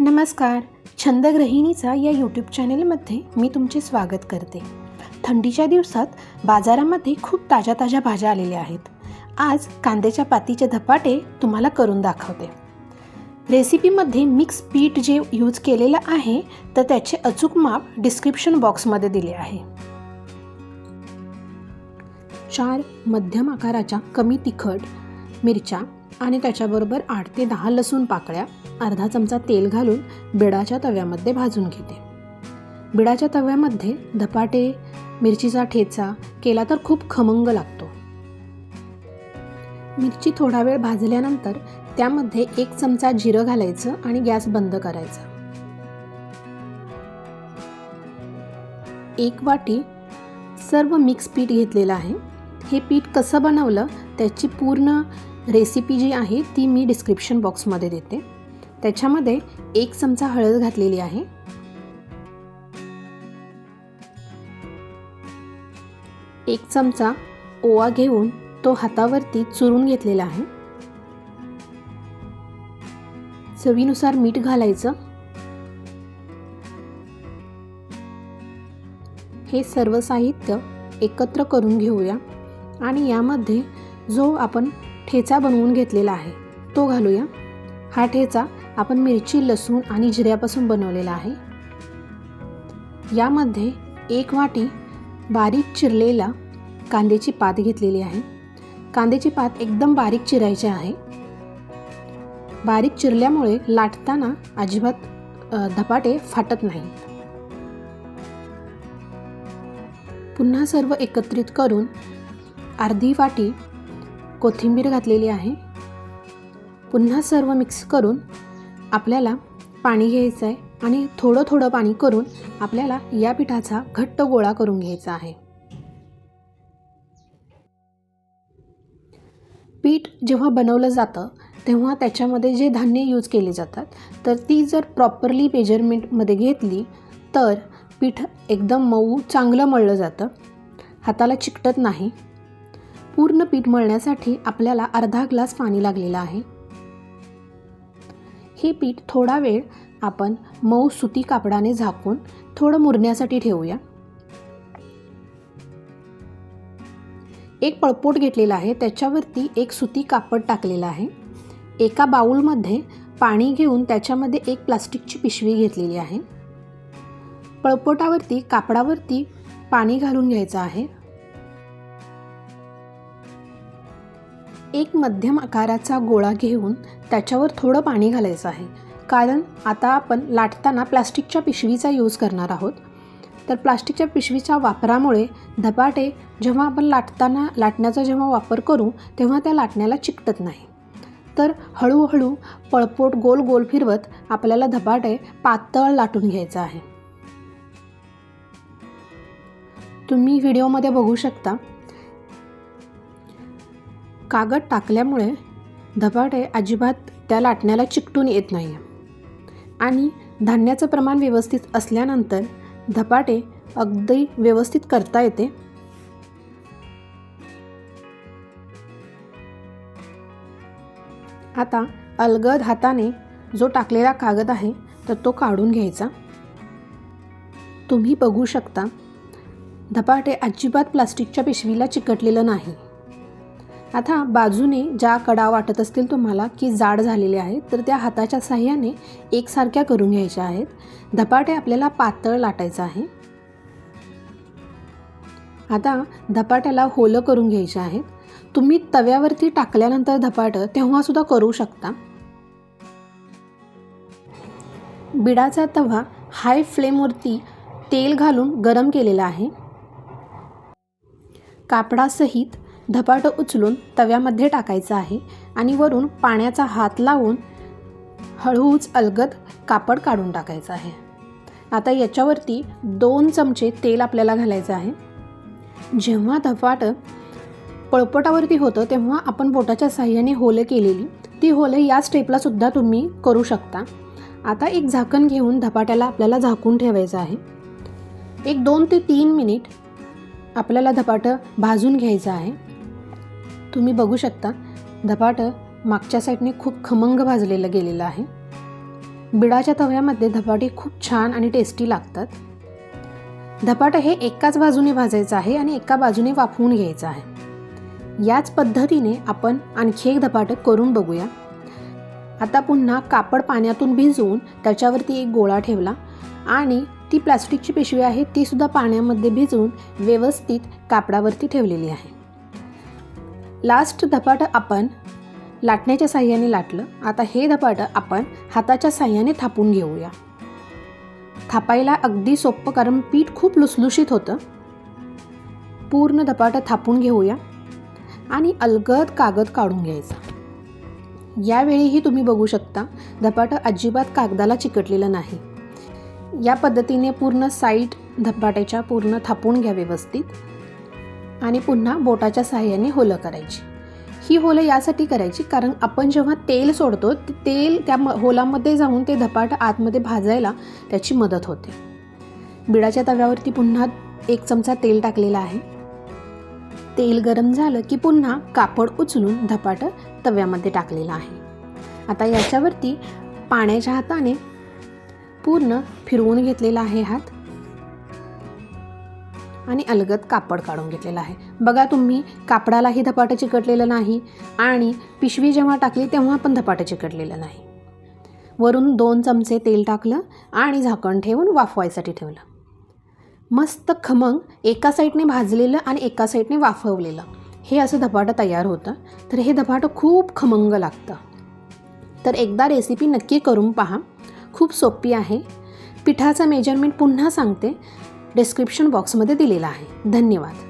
नमस्कार. छंदग्रहिणीचा या यूट्यूब चॅनेलमध्ये मी तुमचे स्वागत करते. थंडीच्या दिवसात बाजारामध्ये खूप ताज्या ताज्या भाज्या आलेल्या आहेत. आज कांद्याच्या पातीचे धपाटे तुम्हाला करून दाखवते. रेसिपीमध्ये मिक्स पीठ जे यूज केलेलं आहे तर त्याचे अचूक माप डिस्क्रिप्शन बॉक्समध्ये दिले आहे. चार मध्यम आकाराच्या कमी तिखट मिरच्या आणि त्याच्याबरोबर आठ ते दहा लसूण पाकळ्या अर्धा चमचा तेल घालून बिडाच्या तव्यामध्ये भाजून घेते. बिडाच्या तव्यामध्ये धपाटे मिरचीचा ठेचा केला तर खूप खमंग लागतो. मिरची थोडा वेळ भाजल्यानंतर त्यामध्ये एक चमचा जिरं घालायचं आणि गॅस बंद करायचा. एक वाटी सर्व मिक्स पीठ घेतलेलं आहे. हे पीठ कसं बनवलं त्याची पूर्ण रेसिपी जी आहे ती मी डिस्क्रिप्शन बॉक्समध्ये देते. त्याच्यामध्ये एक चमचा हळद घातलेली आहे. एक चमचा ओवा घेऊन तो हातावरती चुरून घेतलेला आहे. चवीनुसार मीठ घालायचं. हे सर्व साहित्य एकत्र करून घेऊया. आणि यामध्ये जो आपण ठेचा बनवून घेतलेला आहे. तो घालूया. हा ठेचा आपण मिरची लसूण आणि जिऱ्यापासून बनवलेला आहे. यामध्ये एक वाटी बारीक चिरलेला कांद्याची पात घेतलेली आहे. कांद्याची पात एकदम बारीक चिरायची आहे. बारीक चिरल्यामुळे लाटताना अजिबात धपाटे फाटत नाहीत पुन्हा सर्व एकत्रित करून अर्धी वाटी कोथिंबीर घातलेली आहे. पुन्हा सर्व मिक्स करून आपल्याला पाणी घ्यायचं आहे आणि थोडं थोडं पाणी करून आपल्याला या पिठाचा घट्ट गोळा करून घ्यायचा आहे. पीठ जेव्हा बनवलं जातं तेव्हा त्याच्यामध्ये जे धान्य यूज केले जातात तर ती जर प्रॉपरली मेजरमेंटमध्ये घेतली तर पीठ एकदम मऊ चांगलं मळलं जातं. हाताला चिकटत नाही. पूर्ण पीठ मळण्यासाठी आपल्याला अर्धा ग्लास पाणी लागलेलं आहे. हे पीठ थोडा वेळ आपण मऊ सुती कापडाने झाकून थोडं मुरण्यासाठी ठेवूया. एक पळपोट घेतलेला आहे त्याच्यावरती एक सुती कापड टाकलेलं आहे. एका बाऊलमध्ये पाणी घेऊन त्याच्यामध्ये एक प्लास्टिकची पिशवी घेतलेली आहे. पळपोटावरती कापडावरती पाणी घालून घ्यायचं आहे. एक मध्यम आकाराचा गोळा घेऊन त्याच्यावर थोडं पाणी घालायचं आहे. कारण आता आपण लाटताना प्लास्टिकच्या पिशवीचा यूज करणार आहोत. तर प्लास्टिकच्या पिशवीच्या वापरामुळे धपाटे जेव्हा आपण लाटताना लाटण्याचा जेव्हा वापर करू तेव्हा त्या लाटण्याला चिकटत नाही. तर हळूहळू पळपोट गोल गोल फिरवत आपल्याला धपाटे पातळ लाटून घ्यायचं आहे. तुम्ही व्हिडिओमध्ये बघू शकता कागद टाकल्यामुळे धपाटे अजिबात त्या लाटण्याला चिकटून येत नाही आणि धान्याचं प्रमाण व्यवस्थित असल्यानंतर धपाटे अगदी व्यवस्थित करता येते. आता अलगद हाताने जो टाकलेला कागद आहे तर तो काढून घ्यायचा. तुम्ही बघू शकता धपाटे अजिबात प्लास्टिकच्या पिशवीला चिकटलेलं नाही. आता बाजूने ज्या कडा वाटत असतील तुम्हाला की जाड झालेले आहेत तर त्या हाताच्या साह्याने एकसारख्या करून घ्यायच्या आहेत. धपाटे आपल्याला पातळ लाटायचं आहे. आता धपाट्याला होलं करून घ्यायचे आहेत. तुम्ही तव्यावरती टाकल्यानंतर धपाटं तेव्हासुद्धा करू शकता. बिडाचा तवा हाय फ्लेमवरती तेल घालून गरम केलेला आहे. कापडासहित धपाटं उचलून तव्यामध्ये टाकायचं आहे आणि वरून पाण्याचा हात लावून हळूच अलगद कापड काढून टाकायचं आहे. आता याच्यावरती दोन चमचे तेल आपल्याला घालायचं आहे. जेव्हा धपाटं पळपटावरती होतं तेव्हा आपण बोटाच्या साह्याने होलं केलेली ती होलं या स्टेपलासुद्धा तुम्ही करू शकता. आता एक झाकण घेऊन धपाट्याला आपल्याला झाकून ठेवायचं आहे. एक दोन ते तीन मिनिट आपल्याला धपाटं भाजून घ्यायचं आहे. तुम्ही बघू शकता धपाटं मागच्या साईडने खूप खमंग भाजलेलं गेलेलं आहे. बिडाच्या तव्यामध्ये धपाटे खूप छान आणि टेस्टी लागतात. धपाटं हे एकाच बाजूने भाजायचं आहे आणि एका बाजूने वाफवून घ्यायचं आहे. याच पद्धतीने आपण आणखी एक धपाटं करून बघूया. आता पुन्हा कापड पाण्यातून भिजवून त्याच्यावरती एक गोळा ठेवला आणि ती प्लास्टिकची पिशवी आहे तीसुद्धा पाण्यामध्ये भिजवून व्यवस्थित कापडावरती ठेवलेली आहे. लास्ट धपाटं आपण लाटण्याच्या साह्याने लाटलं. आता हे धपाटं आपण हाताच्या साह्याने थापून घेऊया. थापायला अगदी सोपं कारण पीठ खूप लुसलुशीत होतं. पूर्ण धपाटं थापून घेऊया आणि अलगद कागद काढून घ्यायचा. यावेळीही तुम्ही बघू शकता धपाटं अजिबात कागदाला चिकटलेलं नाही. या पद्धतीने पूर्ण साईट धपाट्याच्या पूर्ण थापून घ्या व्यवस्थित. आणि पुन्हा बोटाच्या सहाय्याने होलं करायची. ही होलं यासाठी करायची कारण आपण जेव्हा तेल सोडतो ते तेल त्या म होलामध्ये जाऊन ते धपाटं आतमध्ये भाजायला त्याची मदत होते. बिडाच्या तव्यावरती पुन्हा एक चमचा तेल टाकलेला आहे. तेल गरम झालं की पुन्हा कापड उचलून धपाटं तव्यामध्ये टाकलेलं आहे. आता याच्यावरती पाण्याच्या हाताने पूर्ण फिरवून घेतलेला आहे हात. आणि अलगद कापड काढून घेतलेलं आहे. बघा तुम्ही कापडालाही धपाटं चिकटलेलं नाही आणि पिशवी जेव्हा टाकली तेव्हा पण धपाटं चिकटलेलं नाही. वरून दोन चमचे तेल टाकलं आणि झाकण ठेवून वाफवायसाठी ठेवलं. मस्त खमंग एका साईडने भाजलेलं आणि एका साईडने वाफवलेलं. हे असं धपाटं तयार होतं. तर हे धपाटं खूप खमंग लागतं. तर एकदा रेसिपी नक्की करून पहा. खूप सोपी आहे. पिठाचं मेजरमेंट पुन्हा सांगते. डिस्क्रिप्शन बॉक्समध्ये दिलेला आहे. धन्यवाद.